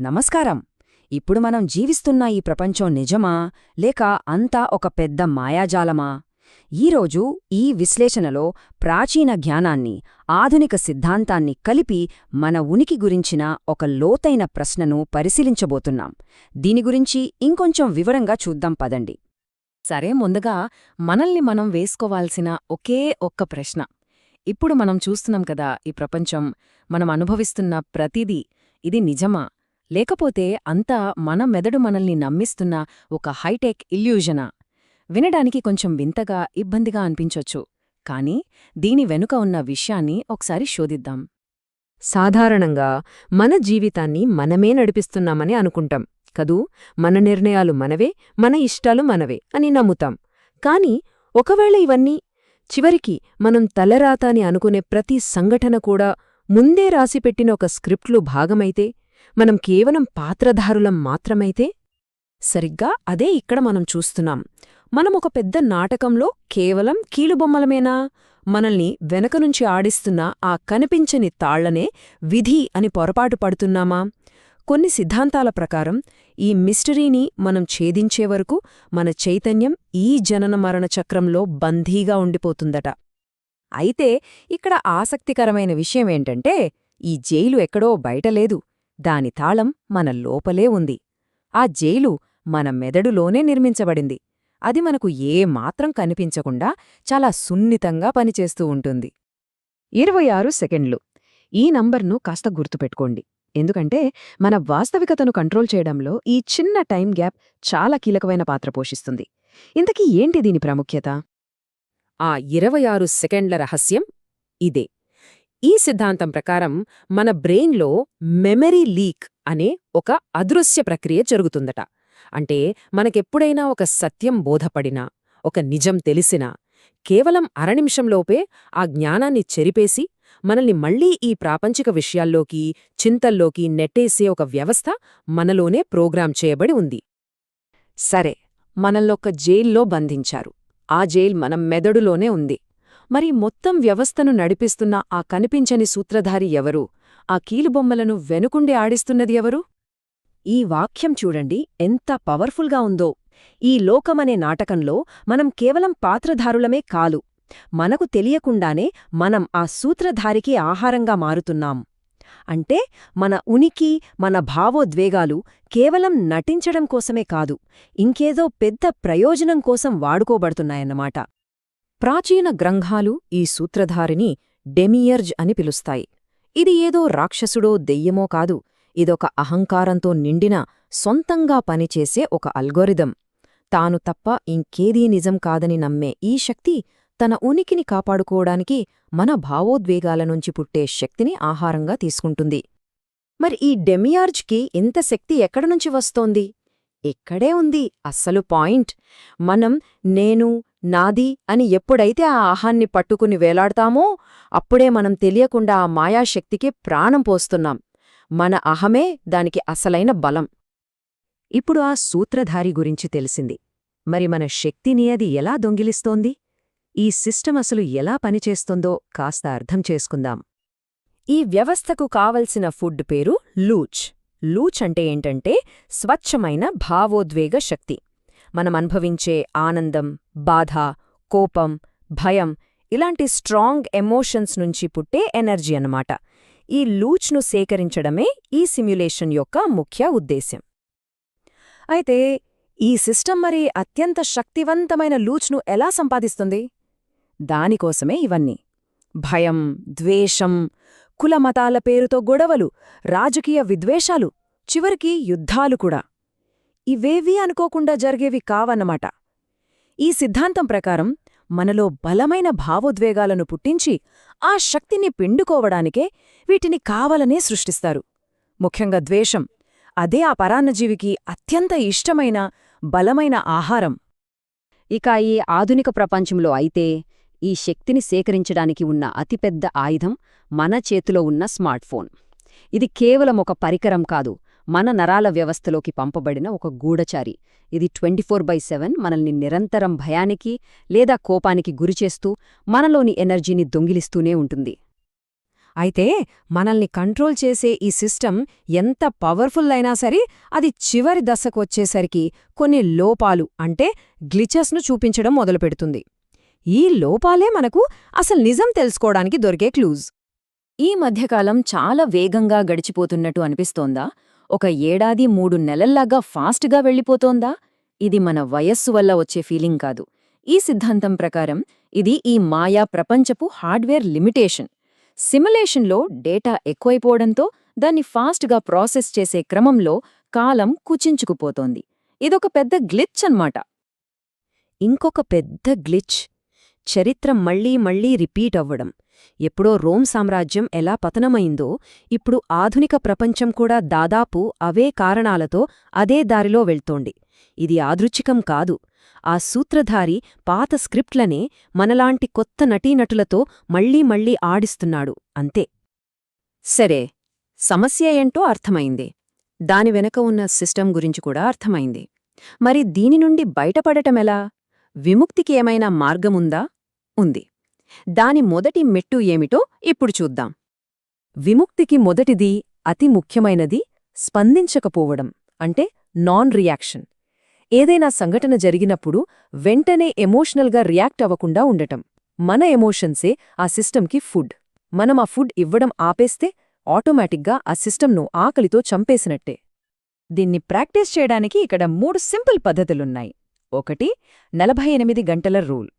నమస్కారం. ఇప్పుడు మనం జీవిస్తున్న ఈ ప్రపంచం నిజమా లేక అంతా ఒక పెద్ద మాయాజాలమా? ఈరోజు ఈ విశ్లేషణలో ప్రాచీన జ్ఞానాన్ని ఆధునిక సిద్ధాంతాన్ని కలిపి మన ఉనికి గురించిన ఒక లోతైన ప్రశ్నను పరిశీలించబోతున్నాం. దీని గురించి ఇంకొంచెం వివరంగా చూద్దాం పదండి. సరే ముందుగా మనల్ని మనం వేసుకోవాల్సిన ఒకే ఒక్క ప్రశ్న. ఇప్పుడు మనం చూస్తున్నాం కదా ఈ ప్రపంచం మనం అనుభవిస్తున్న ప్రతిదీ ఇది నిజమా? లేకపోతే అంతా మన మెదడు మనల్ని నమ్మిస్తున్న ఒక హైటెక్ ఇల్యూజనా? వినడానికి కొంచెం వింతగా ఇబ్బందిగా అనిపించొచ్చు. కానీ దీని వెనుక ఉన్న విషయాన్ని ఒకసారి శోధిద్దాం. సాధారణంగా మన జీవితాన్ని మనమే నడిపిస్తున్నామని అనుకుంటాం. కదూ? మన నిర్ణయాలు మనవే మన ఇష్టాలు మనవే అని నమ్ముతాం. కాని ఒకవేళ ఇవన్నీ చివరికి మనం తలరాత అని అనుకునే ప్రతి సంఘటన కూడా ముందే రాసిపెట్టిన ఒక స్క్రిప్ట్లు భాగమైతే మనం కేవలం పాత్రధారులం మాత్రమైతే? సరిగ్గా అదే ఇక్కడ మనం చూస్తున్నాం. మనం ఒక పెద్ద నాటకంలో కేవలం కీలుబొమ్మలమేనా? మనల్ని వెనక నుంచి ఆడిస్తున్న ఆ కనిపించని తాళ్ళనే విధి అని పొరపాటు పడుతున్నామా? కొన్ని సిద్ధాంతాల ప్రకారం ఈ మిస్టరీని మనం ఛేదించే వరకు మన చైతన్యం ఈ జనన మరణ చక్రంలో బందీగా ఉండిపోతుందట. అయితే ఇక్కడ ఆసక్తికరమైన విషయమేంటంటే ఈ జైలు ఎక్కడో బయటలేదు దాని తాళం మన లోపలే ఉంది. ఆ జైలు మన మెదడులోనే నిర్మించబడింది. అది మనకు ఏమాత్రం కనిపించకుండా చాలా సున్నితంగా పనిచేస్తూ ఉంటుంది. ఇరవై ఆరు సెకండ్లు. ఈ నంబర్ను కాస్త గుర్తుపెట్టుకోండి. ఎందుకంటే మన వాస్తవికతను కంట్రోల్ చేయడంలో ఈ చిన్న టైం గ్యాప్ చాలా కీలకమైన పాత్ర పోషిస్తుంది. ఇంతకీ ఏంటి దీని ప్రాముఖ్యత? ఆ ఇరవై ఆరు సెకండ్ల రహస్యం ఇదే. ఈ సిద్ధాంతం ప్రకారం మన బ్రెయిన్లో మెమరీ లీక్ అనే ఒక అదృశ్య ప్రక్రియ జరుగుతుందట. అంటే మనకెప్పుడైనా ఒక సత్యం బోధపడినా ఒక నిజం తెలిసినా కేవలం అరనిమిషంలోపే ఆ జ్ఞానాన్ని చెరిపేసి మనల్ని మళ్ళీ ఈ ప్రాపంచిక విషయాల్లోకి చింతల్లోకి నెట్టేసే ఒక వ్యవస్థ మనలోనే ప్రోగ్రాం చేయబడి ఉంది. సరే మనల్లొక్క జైల్లో బంధించారు. ఆ జైల్ మన మెదడులోనే ఉంది. మరి మొత్తం వ్యవస్థను నడిపిస్తున్న ఆ కనిపించని సూత్రధారి ఎవరు? ఆ కీలుబొమ్మలను వెనుకుండి ఆడిస్తున్నది ఎవరు? ఈ వాక్యం చూడండి ఎంత పవర్ఫుల్గా ఉందో. ఈ లోకమనే నాటకంలో మనం కేవలం పాత్రధారులమే కాలు. మనకు తెలియకుండానే మనం ఆ సూత్రధారికి ఆహారంగా మారుతున్నాం. అంటే మన ఉనికి మన భావోద్వేగాలు కేవలం నటించడం కోసమే కాదు ఇంకేదో పెద్ద ప్రయోజనం కోసం వాడుకోబడుతున్నాయన్నమాట. ప్రాచీన గ్రంథాలు ఈ సూత్రధారిని డెమియర్జ్ అని పిలుస్తాయి. ఇది ఏదో రాక్షసుడో దెయ్యమో కాదు ఇదొక అహంకారంతో నిండిన సొంతంగా పనిచేసే ఒక అల్గోరిథం. తాను తప్ప ఇంకేదీ నిజం కాదని నమ్మే ఈ శక్తి తన ఉనికిని కాపాడుకోవడానికి మన భావోద్వేగాల నుంచి పుట్టే శక్తిని ఆహారంగా తీసుకుంటుంది. మరి ఈ డెమియార్జ్కి ఇంత శక్తి ఎక్కడనుంచి వస్తోంది? ఇక్కడే ఉంది అస్సలు పాయింట్. మనం నేను నాది అని ఎప్పుడైతే ఆ ఆహాన్ని పట్టుకుని వేలాడతామో అప్పుడే మనం తెలియకుండా ఆ మాయాశక్తికి ప్రాణం పోస్తున్నాం. మన అహమే దానికి అసలైన బలం. ఇప్పుడు ఆ సూత్రధారి గురించి తెలిసింది. మరి మన శక్తిని అది ఎలా దొంగిలిస్తోంది? ఈ సిస్టమ్ అసలు ఎలా పనిచేస్తుందో కాస్త అర్థం చేసుకుందాం. ఈ వ్యవస్థకు కావలసిన ఫుడ్ పేరు లూచ్. లూచ్ అంటే ఏంటంటే స్వచ్ఛమైన భావోద్వేగ శక్తి. మనం అనుభవించే ఆనందం బాధ కోపం భయం ఇలాంటి స్ట్రాంగ్ ఎమోషన్స్ నుంచి పుట్టే ఎనర్జీ అన్నమాట. ఈ లూచ్ను సేకరించడమే ఈ సిమ్యులేషన్ యొక్క ముఖ్య ఉద్దేశ్యం. అయితే ఈ సిస్టమ్ మరి అత్యంత శక్తివంతమైన లూచ్ను ఎలా సంపాదిస్తుంది? దానికోసమే ఇవన్నీ. భయం ద్వేషం కులమతాల పేరుతో గొడవలు రాజకీయ విద్వేషాలు చివరికి యుద్ధాలు కూడా. ఇవేవీ అనుకోకుండా జరిగేవి కావన్నమాట. ఈ సిద్ధాంతం ప్రకారం మనలో బలమైన భావోద్వేగాలను పుట్టించి ఆ శక్తిని పిండుకోవడానికే వీటిని కావాలనే సృష్టిస్తారు. ముఖ్యంగా ద్వేషం అదే ఆ పరాన్నజీవికి అత్యంత ఇష్టమైన బలమైన ఆహారం. ఇక ఈ ఆధునిక ప్రపంచంలో అయితే ఈ శక్తిని సేకరించడానికి ఉన్న అతిపెద్ద ఆయుధం మన చేతిలో ఉన్న స్మార్ట్ఫోన్. ఇది కేవలం ఒక పరికరం కాదు మన నరాల వ్యవస్థలోకి పంపబడిన ఒక గూఢచారి. ఇది ట్వంటీ ఫోర్ బై సెవెన్ మనల్ని నిరంతరం భయానికి లేదా కోపానికి గురిచేస్తూ మనలోని ఎనర్జీని దొంగిలిస్తూనే ఉంటుంది. అయితే మనల్ని కంట్రోల్ చేసే ఈ సిస్టమ్ ఎంత పవర్ఫుల్ అయినా సరే అది చివరి దశకు వచ్చేసరికి కొన్ని లోపాలు అంటే గ్లిచెస్ను చూపించడం మొదలుపెడుతుంది. ఈ లోపాలే మనకు అసలు నిజం తెలుసుకోవడానికి దొరికే క్లూజ్ ఈ మధ్యకాలం చాలా వేగంగా గడిచిపోతున్నట్టు అనిపిస్తోందా? ఒక ఏడాది మూడు నెలల్లాగా ఫాస్ట్గా వెళ్ళిపోతోందా? ఇది మన వయస్సు వల్ల వచ్చే ఫీలింగ్ కాదు. ఈ సిద్ధాంతం ప్రకారం ఇది ఈ మాయా ప్రపంచపు హార్డ్వేర్ లిమిటేషన్. సిమ్యులేషన్లో డేటా ఎక్కువైపోవడంతో దాన్ని ఫాస్ట్గా ప్రాసెస్ చేసే క్రమంలో కాలం కుచించుకుపోతోంది. ఇదొక పెద్ద గ్లిచ్ అన్నమాట. ఇంకొక పెద్ద గ్లిచ్. చరిత్ర మళ్ళీ మళ్ళీ రిపీట్ అవ్వడం. ఎప్పుడో రోమ్ సామ్రాజ్యం ఎలా పతనమైందో ఇప్పుడు ఆధునిక ప్రపంచం కూడా దాదాపు అవే కారణాలతో అదే దారిలో వెళ్తోంది. ఇది ఆదృచ్ఛికం కాదు. ఆ సూత్రధారి పాత స్క్రిప్ట్లనే మనలాంటి కొత్త నటీనటులతో మళ్ళీ మళ్ళీ ఆడిస్తున్నాడు. అంతే. సరే సమస్య ఏంటో అర్థమైంది. దాని వెనక ఉన్న సిస్టమ్ గురించి కూడా అర్థమైంది. మరి దీని నుండి బయటపడటమెలా విముక్తికి ఏమైనా మార్గముందా? ఉంది. దాని మొదటి మెట్టు ఏమిటో ఇప్పుడు చూద్దాం. విముక్తికి మొదటిది అతి ముఖ్యమైనది స్పందించకపోవడం అంటే నాన్ రియాక్షన్ ఏదైనా సంఘటన జరిగినప్పుడు వెంటనే ఎమోషనల్గా రియాక్ట్ అవ్వకుండా ఉండటం. మన ఎమోషన్సే ఆ సిస్టమ్కి ఫుడ్. మనం ఆ ఫుడ్ ఇవ్వడం ఆపేస్తే ఆటోమేటిక్గా ఆ సిస్టమ్ను ఆకలితో చంపేసినట్టే. దీన్ని ప్రాక్టీస్ చేయడానికి ఇక్కడ మూడు సింపుల్ పద్ధతులున్నాయి. ఒకటి నలభై ఎనిమిది గంటల రూల్.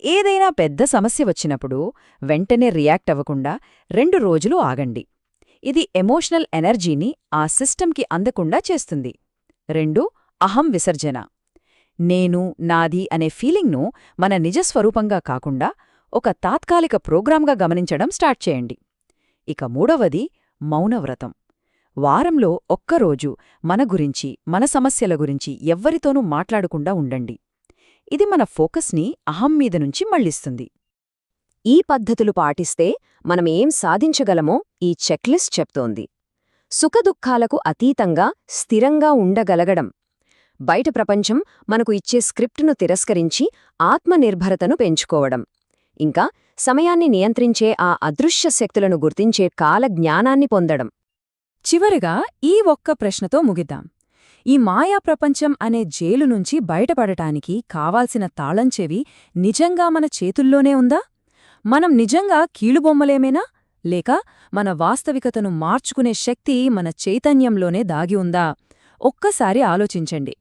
ఏదైనా పెద్ద సమస్య వచ్చినప్పుడు వెంటనే రియాక్ట్ అవ్వకుండా రెండు రోజులు ఆగండి. ఇది ఎమోషనల్ ఎనర్జీని ఆ సిస్టమ్కి అందకుండా చేస్తుంది. రెండు అహం విసర్జన. నేను నాది అనే ఫీలింగ్ను మన నిజస్వరూపంగా కాకుండా ఒక తాత్కాలిక ప్రోగ్రాంగా గమనించడం స్టార్ట్ చేయండి. ఇక మూడవది మౌనవ్రతం. వారంలో ఒక్కరోజు మన గురించి మన సమస్యల గురించి ఎవ్వరితోనూ మాట్లాడకుండా ఉండండి. ఇది మన ఫోకస్ని అహం మీద నుంచి మళ్ళిస్తుంది ఈ పద్ధతులు పాటిస్తే మనం ఏం సాధించగలమో ఈ చెక్లిస్ట్ చెప్తోంది. సుఖదుఖాలకు అతీతంగా స్థిరంగా ఉండగలగడం. బయట ప్రపంచం మనకు ఇచ్చే స్క్రిప్టును తిరస్కరించి ఆత్మనిర్భరతను పెంచుకోవడం. ఇంకా సమయాన్ని నియంత్రించే ఆ అదృశ్య శక్తులను గుర్తించే కాల జ్ఞానాన్ని పొందడం. చివరగా ఈ ఒక్క ప్రశ్నతో ముగిద్దాం. ఈ మాయా ప్రపంచం అనే జైలు నుంచి బయటపడటానికి కావాల్సిన తాళంచెవి నిజంగా మన చేతుల్లోనే ఉందా? మనం నిజంగా కీలుబొమ్మలేమేనా? లేక మన వాస్తవికతను మార్చుకునే శక్తి మన చైతన్యంలోనే దాగి ఉందా? ఒక్కసారి ఆలోచించండి.